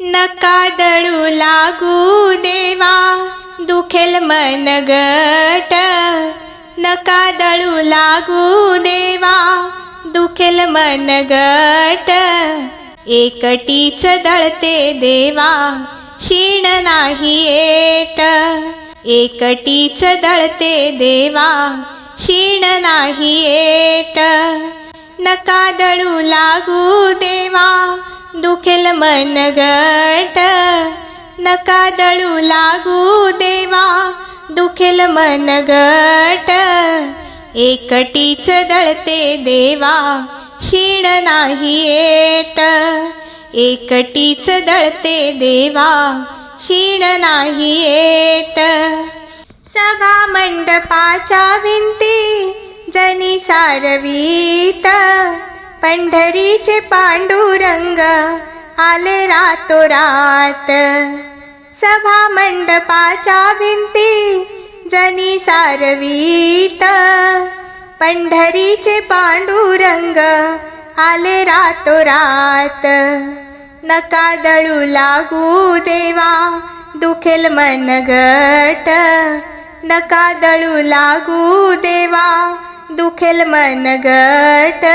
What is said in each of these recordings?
नका दळू लागू देवा दुखेल मन गट. नका दळू लागू देवा दुखेल मन गट. एकटीच दळते देवा क्षीण नाही येत. एकटीच दळते देवा क्षीण नाही येत. नका दळू लागू देवा दुखेल मन गट नका दळू लागू देवा दुखेल मन गट एकटीच दळते देवा क्षीण नाही येत एकटीच दळते देवा क्षीण नाही येत सभा मंडपाच्या भिंती जनी सारवीत पंढरीचे पांडुरंग आले रातोरात सभा मंडपाच्या भिंती जनी सारवीत. पंढरीचे पांडुरंग आले रातोरात नका दळू लागू देवा दुखेल मन गट. नका दळू लागू देवा दुखेल मन गट.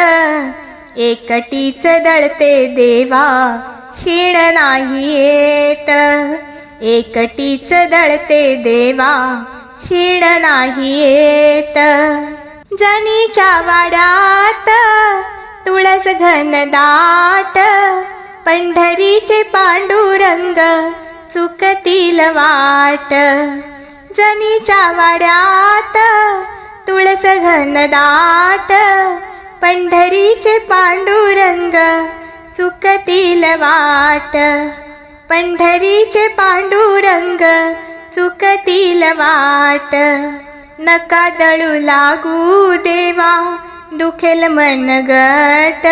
एकटीच दळते देवा क्षीण नाही येत. एकटीच दळते देवा क्षीण नाही येत. जनीच्या वाड्यात तुळस घनदाट पंढरीचे पांडुरंग चुकतील वाट. जनीच्या वाड्यात तुळस घनदाट पंढरीचे पांडुरंग चुकतील वाट. पंढरीचे पांडुरंग चुकतील वाट. नका दळू लागू देवा दुखेल मन गट.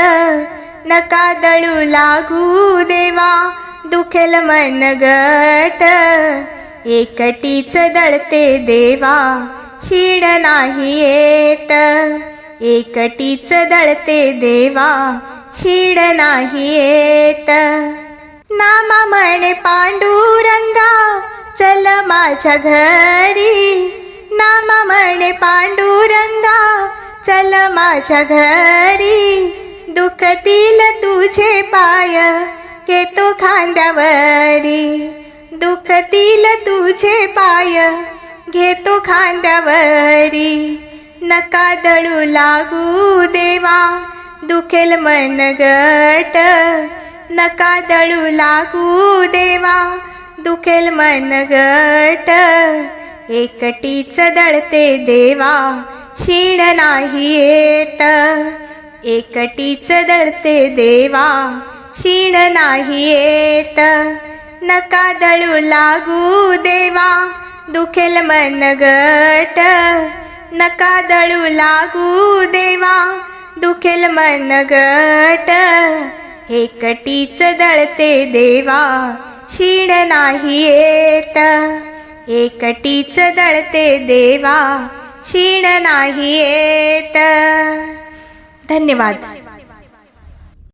नका दळू लागू देवा दुखेल मन गट. एकटीच दळते देवा शीड नाही येत. एकटीच दळते देवा शीड नाही येत. नामा म्हणे पांडुरंगा चल माझ्या घरी. नामा म्हणे पांडुरंगा चल माझ्या घरी. दुखतील तुझे पाय घेतो खांद्यावरी. दुखतील तुझे पाय घेतो खांद्यावरी. नका दळू लागू देवा दुखेल मन गट. नका दळू लागू देवा दुखेल मन गट. एकटीच दळते देवा क्षीण नाही येत. एकटीच दळते देवा क्षीण नाही येत. नका दळू लागू देवा दुखेल मन गट. नका दळू लागू देवा दुखेल मन गट. एकटीच दळते देवा क्षीण नाही येत. एकटीच दळते देवा क्षीण नाही येत. धन्यवाद.